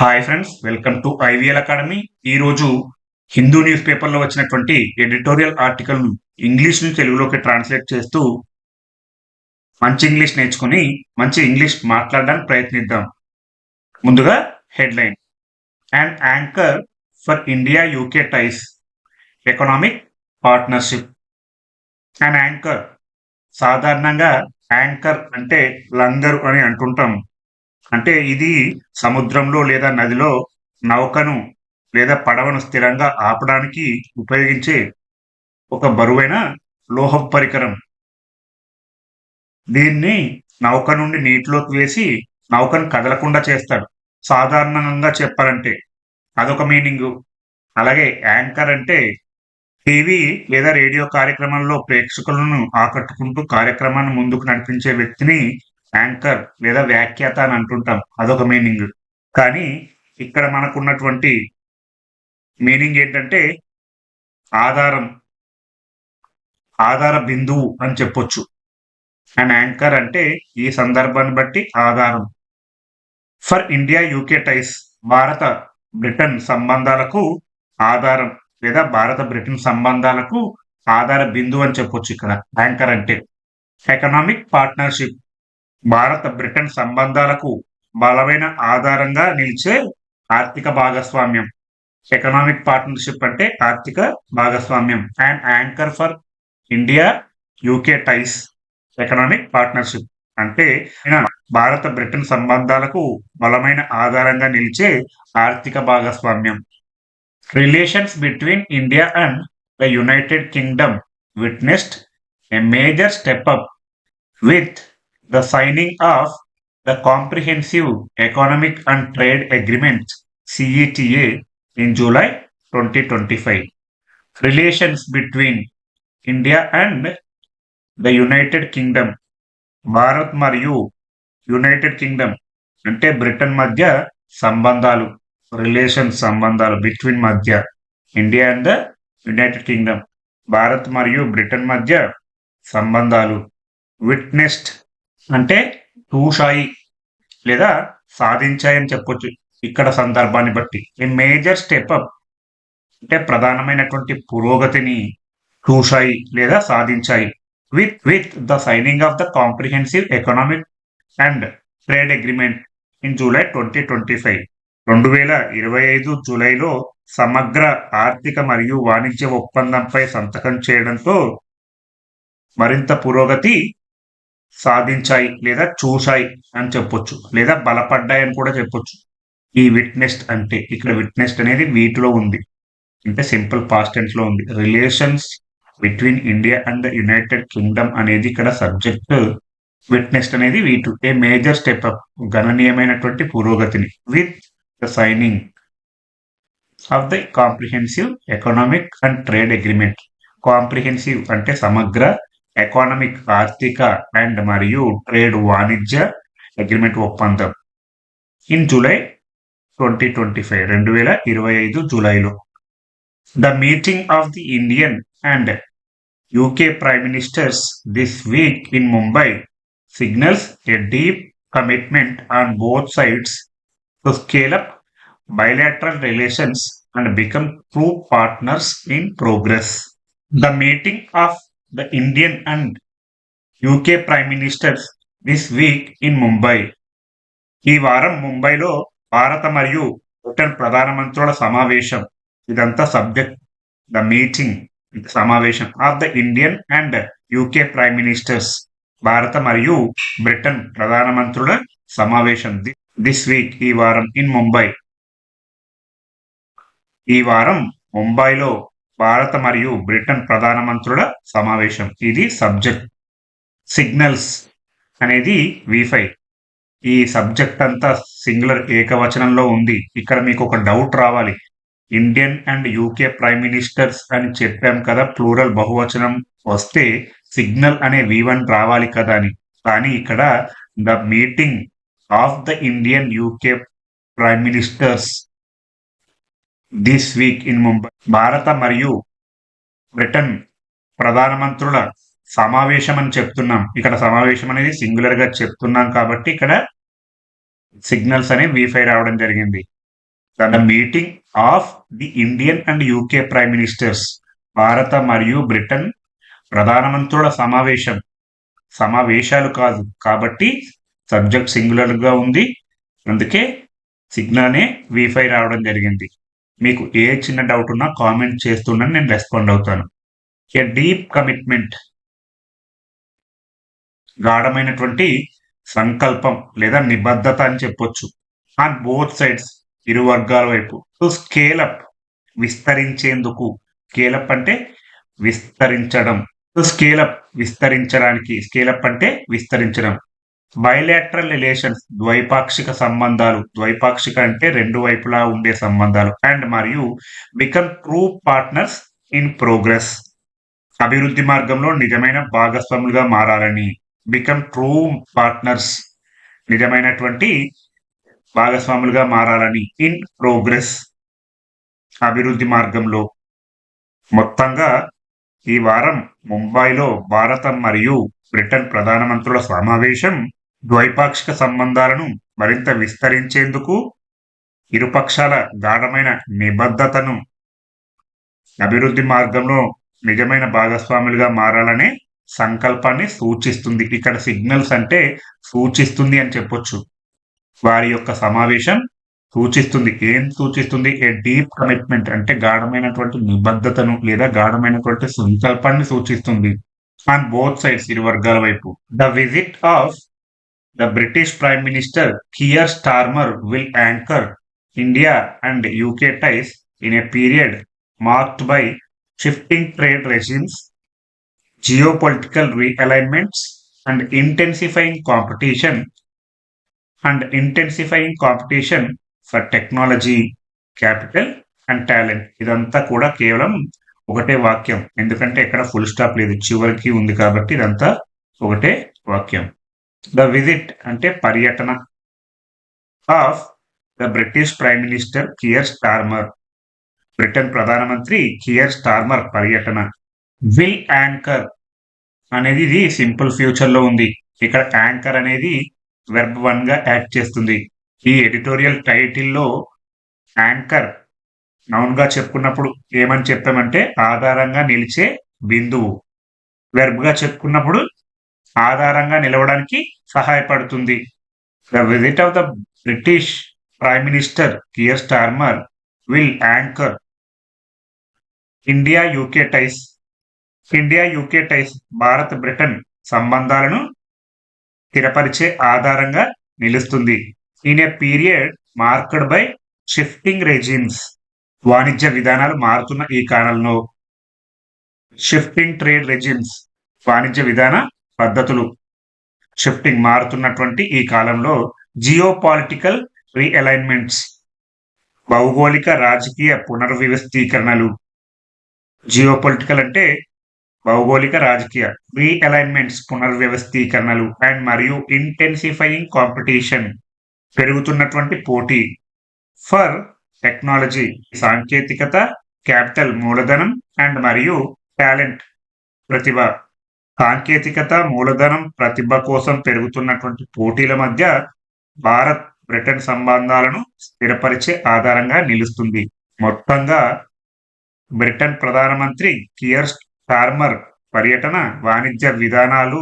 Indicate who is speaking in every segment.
Speaker 1: Hi friends welcome to IVL academy ఈ రోజు Hindu news పేపర్లో వచ్చినటువంటి ఎడిటోరియల్ ఆర్టికల్ను ఇంగ్లీష్ నుంచి తెలుగులోకి ట్రాన్స్లేట్ చేస్తూ మంచి ఇంగ్లీష్ నేర్చుకుని మంచి ఇంగ్లీష్ మాట్లాడడానికి ప్రయత్నిద్దాం. ముందుగా headline. And anchor for India UK ties economic partnership and anchor సాధారణంగా యాంకర్ అంటే లంగరు అని అంటుంటాం. అంటే ఇది సముద్రంలో లేదా నదిలో నౌకను లేదా పడవను స్థిరంగా ఆపడానికి ఉపయోగించే ఒక బరువైన లోహ పరికరం. దీన్ని నౌక నుండి నీటిలోకి వేసి నౌకను కదలకుండా చేస్తాడు. సాధారణంగా చెప్పాలంటే అదొక మీనింగ్. అలాగే యాంకర్ అంటే టీవీ లేదా రేడియో కార్యక్రమంలో ప్రేక్షకులను ఆకట్టుకుంటూ కార్యక్రమాన్ని ముందుకు నడిపించే వ్యక్తిని యాంకర్ లేదా వ్యాఖ్యాత అని అంటుంటాం. అదొక మీనింగ్. కానీ ఇక్కడ మనకున్నటువంటి మీనింగ్ ఏంటంటే ఆధారం ఆధార బిందువు అని చెప్పొచ్చు. అండ్ యాంకర్ అంటే ఈ సందర్భాన్ని బట్టి ఆధారం. ఫర్ ఇండియా యూకే టైస్ భారత బ్రిటన్ సంబంధాలకు ఆధారం లేదా భారత బ్రిటన్ సంబంధాలకు ఆధార బిందువు అని చెప్పొచ్చు ఇక్కడ. యాంకర్ అంటే ఎకనామిక్ పార్ట్నర్షిప్ భారత బ్రిటన్ సంబంధాలకు బలమైన ఆధారంగా నిలిచే ఆర్థిక భాగస్వామ్యం. ఎకనామిక్ పార్ట్నర్షిప్ అంటే ఆర్థిక భాగస్వామ్యం. And anchor for India UK ties economic partnership అంటే భారత బ్రిటన్ సంబంధాలకు బలమైన ఆధారంగా నిలిచే ఆర్థిక భాగస్వామ్యం. Relations between India and the United Kingdom witnessed a major step up with the signing of the Comprehensive Economic and Trade Agreement CETA in July 2025. Relations between India and the United Kingdom Bharat మరియు United Kingdom అంటే Britain మధ్య సంబంధాలు relation సంబంధాలు between మధ్య India and the United Kingdom Bharat మరియు Britain మధ్య సంబంధాలు witnessed అంటే టూషాయి లేదా సాధించాయి అని చెప్పొచ్చు ఇక్కడ సందర్భాన్ని బట్టి. ఏ మేజర్ స్టెప్ అప్ అంటే ప్రధానమైనటువంటి పురోగతిని చూశాయి లేదా సాధించాయి. With with the signing of the comprehensive economic and trade agreement in July twenty twenty five రెండు వేల ఇరవై ఐదు జూలైలో సమగ్ర ఆర్థిక మరియు వాణిజ్య ఒప్పందంపై సంతకం చేయడంతో మరింత పురోగతి సాధించాయి లేదా చూశాయి అని చెప్పొచ్చు. లేదా బలపడ్డాయి అని కూడా చెప్పొచ్చు. ఈ విట్నెస్డ్ అంటే ఇక్కడ విట్నెస్డ్ అనేది వీటిలో ఉంది. అంటే సింపుల్ పాస్ట్ టెన్స్లో ఉంది. Relations between India and the United Kingdom అనేది ఇక్కడ సబ్జెక్ట్ విట్నెస్డ్ అనేది వీటు ఏ మేజర్ స్టెప్ అప్ గణనీయమైనటువంటి పురోగతిని. With the signing of the comprehensive economic and trade agreement comprehensive అంటే సమగ్ర ఎకానమిక్ ఆర్థిక అండ్ మరియు ట్రేడ్ వాణిజ్య అగ్రిమెంట్ ఒప్పందం in July twenty twenty five రెండు వేల ఇరవై ఐదు జూలైలో the meeting of the Indian and UK prime ministers this week in Mumbai signals a deep commitment on both sides to scale up bilateral relations and become true partners in progress. The meeting of the Indian and UK prime ministers this week in Mumbai ఈ వారం ముంబైలో భారత మరియు Britain ప్రధానమంత్రుల సమావేశం. ఇదంతా subject the meeting సమావేశం of the Indian and UK prime ministers భారత మరియు బ్రిటన్ ప్రధానమంత్రుల సమావేశం దిస్ వీక్ ఈ వారం ఇన్ ముంబై ఈ వారం ముంబైలో భారత మరియు బ్రిటన్ ప్రధానమంత్రుల సమావేశం. ఇది సబ్జెక్ట్ సిగ్నల్స్ అనేది విఫై ఈ సబ్జెక్ట్ అంతా సింగులర్ ఏకవచనంలో ఉంది. ఇక్కడ మీకు ఒక డౌట్ రావాలి. Indian and UK prime ministers అని చెప్పాం కదా ప్లూరల్ బహువచనం వస్తే సిగ్నల్ అనే వి వన్ రావాలి కదా అని. కానీ ఇక్కడ the meeting of the Indian UK prime ministers this week in Mumbai భారత మరియు బ్రిటన్ ప్రధానమంత్రుల సమావేశం అని చెప్తున్నాం. ఇక్కడ సమావేశం అనేది సింగులర్గా చెప్తున్నాం కాబట్టి ఇక్కడ సిగ్నల్స్ అనేవి వీఫై రావడం జరిగింది. The meeting of the Indian and UK prime ministers భారత మరియు బ్రిటన్ ప్రధానమంత్రుల సమావేశం. సమావేశాలు కాదు కాబట్టి సబ్జెక్ట్ సింగులర్గా ఉంది. అందుకే సిగ్నానే వీఫై రావడం జరిగింది. మీకు ఏ చిన్న డౌట్ ఉన్నా కామెంట్ చేస్తున్నాను నేను రెస్పాండ్ అవుతాను. ఏ డీప్ కమిట్మెంట్ గాఢమైనటువంటి సంకల్పం లేదా నిబద్ధత అని చెప్పొచ్చు. ఆన్ బోత్ సైడ్స్ ఇరు వర్గాల వైపు. సో స్కేలప్ విస్తరించేందుకు. స్కేలప్ అంటే విస్తరించడం. సో స్కేలప్ విస్తరించడానికి. స్కేలప్ అంటే విస్తరించడం. బయలాటరల్ రిలేషన్స్ ద్వైపాక్షిక సంబంధాలు. ద్వైపాక్షిక అంటే రెండు వైపులా ఉండే సంబంధాలు. అండ్ మరియు become true partners in progress అభివృద్ధి మార్గంలో నిజమైన భాగస్వాములుగా మారాలని. బికమ్ ట్రూ పార్ట్నర్స్ నిజమైనటువంటి భాగస్వాములుగా మారాలని. ఇన్ ప్రోగ్రెస్ అభివృద్ధి మార్గంలో. మొత్తంగా ఈ వారం ముంబైలో భారతం మరియు బ్రిటన్ ప్రధానమంత్రుల సమావేశం ద్వైపాక్షిక సంబంధాలను మరింత విస్తరించేందుకు ఇరుపక్షాల గాఢమైన నిబద్ధతను అభివృద్ధి మార్గంలో నిజమైన భాగస్వాములుగా మారాలనే సంకల్పాన్ని సూచిస్తుంది. ఇక్కడ సిగ్నల్స్ అంటే సూచిస్తుంది అని చెప్పొచ్చు. వారి యొక్క సమావేశం సూచిస్తుంది. ఏం సూచిస్తుంది? ఏ డీప్ కమిట్మెంట్ అంటే గాఢమైనటువంటి నిబద్ధతను లేదా గాఢమైనటువంటి సంకల్పాన్ని సూచిస్తుంది. ఆన్ బోత్ సైడ్స్ ఇరు వర్గాల వైపు. The visit of the British prime minister Keir Starmer will anchor India and UK ties in a period marked by shifting trade regimes geopolitical realignments and intensifying competition and intensifying competition for technology capital and talent ఇదంతా కూడా కేవలం ఒకటే వాక్యం. ఎందుకంటే ఇక్కడ full stop లేదు. చివరికి ఉంది కాబట్టి ఇదంతా ఒకటే వాక్యం. ద విజిట్ అంటే పర్యటన. Of the British prime minister Keir Starmer Britain ప్రధానమంత్రి కియర్ స్టార్మర్ పర్యటన. విల్ యాంకర్ అనేది ఇది సింపుల్ ఫ్యూచర్లో ఉంది. ఇక్కడ యాంకర్ అనేది వెర్బ్ వన్గా యాక్ట్ చేస్తుంది. ఈ ఎడిటోరియల్ టైటిల్లో యాంకర్ నౌన్గా చెప్పుకున్నప్పుడు ఏమని చెప్పామంటే ఆధారంగా నిలిచే బిందువు. వెర్బ్గా చెప్పుకున్నప్పుడు ఆధారంగా నిలవడానికి సహాయపడుతుంది. The visit of the British prime minister Keir Starmer will anchor India UK ties India UK ties Bharat Britain సంబంధాలను స్థిరపరిచే ఆధారంగా నిలుస్తుంది. In a period marked by shifting regimes వాణిజ్య విధానాలు మారుతున్న ఈ కాలంలో షిఫ్టింగ్ ట్రేడ్ రెజిమ్స్ వాణిజ్య విధాన పద్ధతులు షిఫ్టింగ్ మారుతున్నటువంటి ఈ కాలంలో జియో పాలిటికల్ రీఅలైన్మెంట్స్ భౌగోళిక రాజకీయ పునర్వ్యవస్థీకరణలు. జియో పొలిటికల్ అంటే భౌగోళిక రాజకీయ రీఅలైన్మెంట్స్ పునర్వ్యవస్థీకరణలు అండ్ మరియు ఇంటెన్సిఫైయింగ్ కాంపిటీషన్ పెరుగుతున్నటువంటి పోటీ. ఫర్ టెక్నాలజీ సాంకేతికత క్యాపిటల్ మూలధనం అండ్ మరియు టాలెంట్ ప్రతిభ. సాంకేతికత మూలధనం ప్రతిభ కోసం పెరుగుతున్నటువంటి పోటీల మధ్య భారత్ బ్రిటన్ సంబంధాలను స్థిరపరిచే ఆధారంగా నిలుస్తుంది. మొత్తంగా బ్రిటన్ ప్రధానమంత్రి కియర్ స్టార్మర్ పర్యటన వాణిజ్య విధానాలు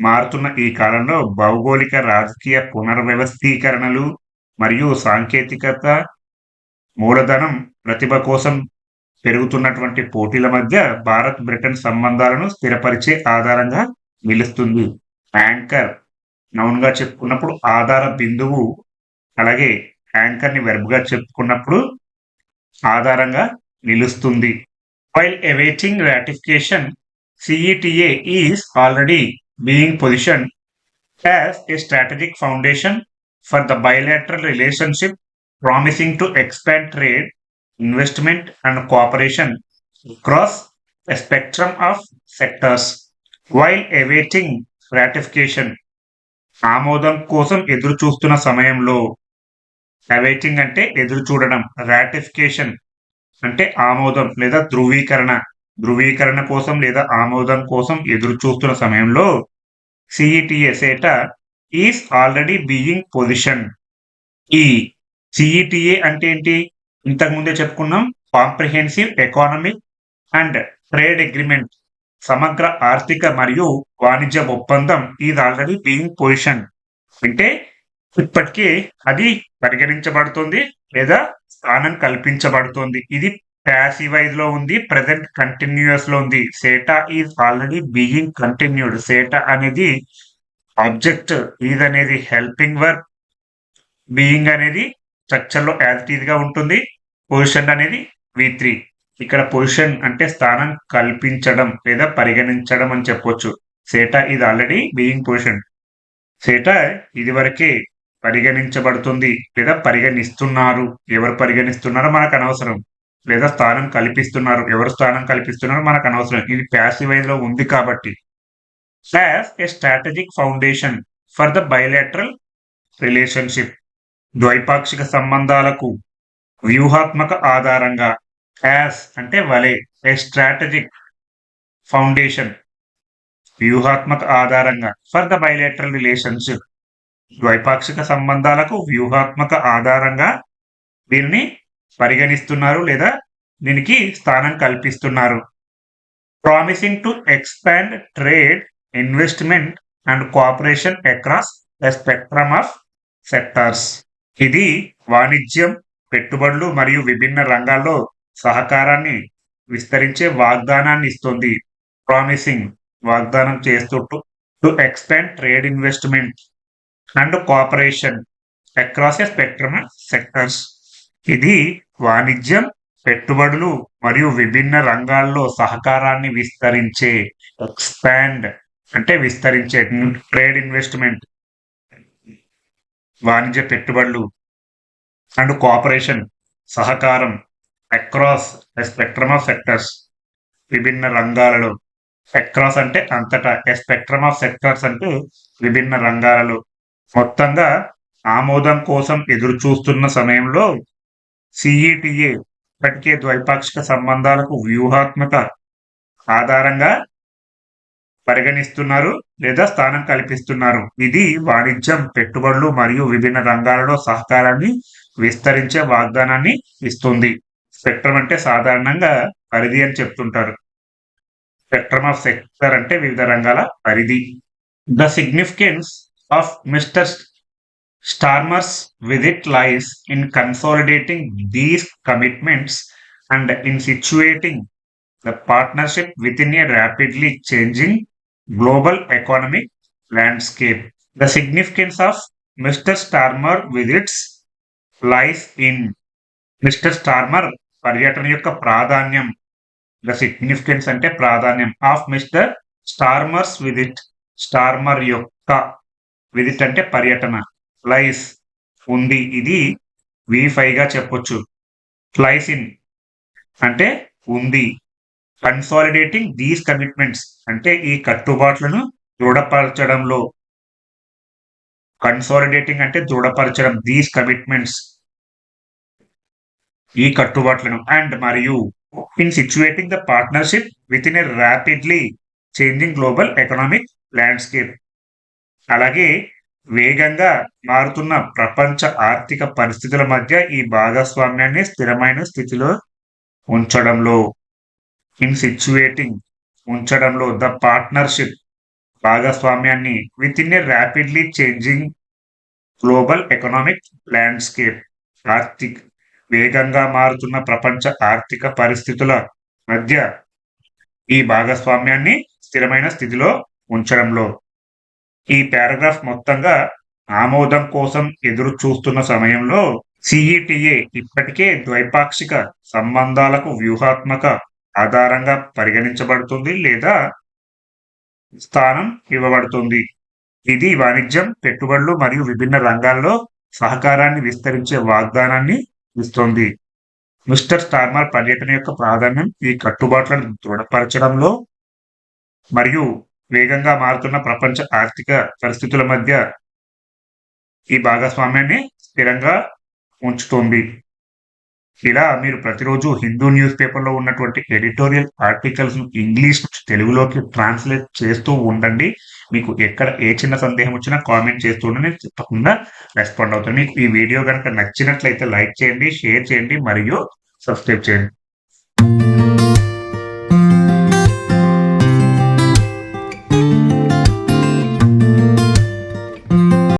Speaker 1: మారుతున్న ఈ కాలంలో భౌగోళిక రాజకీయ పునర్వ్యవస్థీకరణలు మరియు సాంకేతికత మూలధనం ప్రతిభ కోసం పెరుగుతున్నటువంటి పోటీల మధ్య భారత్ బ్రిటన్ సంబంధాలను స్థిరపరిచే ఆధారంగా నిలుస్తుంది. యాంకర్ నౌన్గా చెప్పుకున్నప్పుడు ఆధార బిందువు అలాగే యాంకర్ని వెర్బ్గా చెప్పుకున్నప్పుడు ఆధారంగా నిలుస్తుంది. While awaiting ratification CETA is already being position as a strategic foundation for the bilateral relationship promising to expand trade investment and cooperation across a spectrum of sectors. While awaiting ratification, ఆమోదం కోసం ఎదురు చూస్తున్న సమయంలో awaiting అంటే ఎదురు చూడడం ratification అంటే ఆమోదం లేదా ధృవీకరణ ధృవీకరణ కోసం లేదా ఆమోదం కోసం ఎదురు చూస్తున్న సమయంలో సిఇటిఎస్ ఏట ఈస్ ఆల్రెడీ బీయింగ్ పొజిషన్ ఈ సిఈటిఏ అంటే ఏంటి ఇంతకు ముందే చెప్పుకున్నాం comprehensive economic and trade agreement సమగ్ర ఆర్థిక మరియు వాణిజ్య ఒప్పందం ఈజ్ ఆల్రెడీ బీయింగ్ పొజిషన్ అంటే ఇప్పటికే అది పరిగణించబడుతుంది లేదా స్థానం కల్పించబడుతుంది. ఇది ప్యాసివైజ్లో ఉంది ప్రజెంట్ కంటిన్యూస్లో ఉంది. CETA is already being continued CETA అనేది ఆబ్జెక్ట్ ఈజ్ అనేది హెల్పింగ్ వర్క్ బీయింగ్ అనేది స్ట్రక్చర్లో యాజిటీజ్గా ఉంటుంది. పొజిషన్ అనేది వి త్రీ ఇక్కడ పొజిషన్ అంటే స్థానం కల్పించడం లేదా పరిగణించడం అని చెప్పొచ్చు. సేటా ఇది ఆల్రెడీ బీయింగ్ పొజిషన్ సేటా ఇదివరకే పరిగణించబడుతుంది లేదా పరిగణిస్తున్నారు. ఎవరు పరిగణిస్తున్నారో మనకు అనవసరం. లేదా స్థానం కల్పిస్తున్నారు. ఎవరు స్థానం కల్పిస్తున్నారో మనకు అనవసరం. ఇది ప్యాసివైజ్లో ఉంది కాబట్టి. As a strategic foundation for the bilateral relationship ద్వైపాక్షిక సంబంధాలకు వ్యూహాత్మక ఆధారంగా యాస్ అంటే వలే ఏ స్ట్రాటజిక్ ఫౌండేషన్ వ్యూహాత్మక ఆధారంగా ఫర్ ద బయలేటరల్ రిలేషన్షిప్ ద్వైపాక్షిక సంబంధాలకు వ్యూహాత్మక ఆధారంగా దీనిని పరిగణిస్తున్నారు లేదా దీనికి స్థానం కల్పిస్తున్నారు. Promising to expand trade investment and cooperation across the spectrum of sectors ఇది వాణిజ్యం పెట్టుబడులు మరియు విభిన్న రంగాల్లో సహకారాన్ని విస్తరించే వాగ్దానాన్ని ఇస్తుంది. ప్రామిసింగ్ వాగ్దానం చేస్తుంటు to expand trade investment and cooperation across a spectrum sectors ఇది వాణిజ్యం పెట్టుబడులు మరియు విభిన్న రంగాల్లో సహకారాన్ని విస్తరించే ఎక్స్పాండ్ అంటే విస్తరించే ట్రేడ్ ఇన్వెస్ట్మెంట్ వాణిజ్య పెట్టుబడులు అండ్ కోఆపరేషన్ సహకారం అక్రాస్ స్పెక్ట్రమ్ ఆఫ్ సెక్టర్స్ విభిన్న రంగాలలో. అక్రాస్ అంటే అంతటా స్పెక్ట్రమ్ ఆఫ్ సెక్టర్స్ అంటే విభిన్న రంగాలలో. మొత్తంగా ఆమోదం కోసం ఎదురు చూస్తున్న సమయంలో సిఈటిఏ ఇప్పటికే ద్వైపాక్షిక సంబంధాలకు వ్యూహాత్మక ఆధారంగా పరిగణిస్తున్నారు లేదా స్థానం కల్పిస్తున్నారు. ఇది వాణిజ్యం పెట్టుబడులు మరియు విభిన్న రంగాలలో సహకారాన్ని విస్తరించే వాగ్దానాన్ని ఇస్తుంది. స్పెక్ట్రమ్ అంటే సాధారణంగా పరిధి అని చెప్తుంటారు. స్పెక్ట్రమ్ ఆఫ్ సెక్టర్ అంటే వివిధ రంగాల పరిధి. The significance of Mr Starmer's visit lies in consolidating these commitments and in situating the partnership with in a rapidly changing global economic landscape the significance of Mr Starmer visits lies in Mr Starmer పర్యటన యొక్క ప్రాధాన్యం. The significance అంటే ప్రాధాన్యం of Mr Starmer's visit Starmer యొక్క visit అంటే పర్యటన. లైస్ ఉంది. ఇది వి ఫైవ్గా చెప్పొచ్చు. లైస్ ఇన్ అంటే ఉంది. కన్సాలిడేటింగ్ దీస్ కమిట్మెంట్స్ అంటే ఈ కట్టుబాట్లను దృఢపరచడంలో. కన్సాలిడేటింగ్ అంటే దృఢపరచడం దీస్ కమిట్మెంట్స్ ఈ కట్టుబాట్లను అండ్ మరియు in situating the partnership with in a rapidly changing global economic landscape అలాగే వేగంగా మారుతున్న ప్రపంచ ఆర్థిక పరిస్థితుల మధ్య ఈ భాగస్వామ్యాన్ని స్థిరమైన స్థితిలో ఉంచడంలో. ఇన్ సిచ్యువేటింగ్ ఉంచడంలో ద పార్ట్నర్షిప్ భాగస్వామ్యాన్ని with in a rapidly changing global economic landscape ఆర్థిక వేగంగా మారుతున్న ప్రపంచ ఆర్థిక పరిస్థితుల మధ్య ఈ భాగస్వామ్యాన్ని స్థిరమైన స్థితిలో ఉంచడంలో. ఈ పారాగ్రాఫ్ మొత్తంగా ఆమోదం కోసం ఎదురు చూస్తున్న సమయంలో సిఈటిఏ ఇప్పటికే ద్వైపాక్షిక సంబంధాలకు వ్యూహాత్మక ఆధారంగా పరిగణించబడుతుంది లేదా స్థానం ఇవ్వబడుతుంది. ఇది వాణిజ్యం పెట్టుబడులు మరియు విభిన్న రంగాల్లో సహకారాన్ని విస్తరించే వాగ్దానాన్ని ఇస్తుంది. మిస్టర్ స్టార్మర్ పర్యటన యొక్క ప్రాధాన్యం ఈ కట్టుబాట్లను దృఢపరచడంలో మరియు వేగంగా మారుతున్న ప్రపంచ ఆర్థిక పరిస్థితుల మధ్య ఈ భాగస్వామ్యాన్ని స్థిరంగా ఉంచుతుంది. ఇలా మీరు ప్రతిరోజు హిందూ న్యూస్ పేపర్‌లో ఉన్నటువంటి ఎడిటోరియల్ ఆర్టికల్స్ ఇంగ్లీష్ నుంచి తెలుగులోకి ట్రాన్స్‌లేట్ చేస్తూ ఉండండి. మీకు ఎక్కడ ఏ చిన్న సందేహం వచ్చినా కామెంట్ చేస్తూ ఉండండి. నేను తప్పకుండా రెస్పాండ్ అవుతాను. మీకు ఈ వీడియో గనుక నచ్చినట్లయితే లైక్ చేయండి, షేర్ చేయండి మరియు సబ్స్క్రైబ్ చేయండి.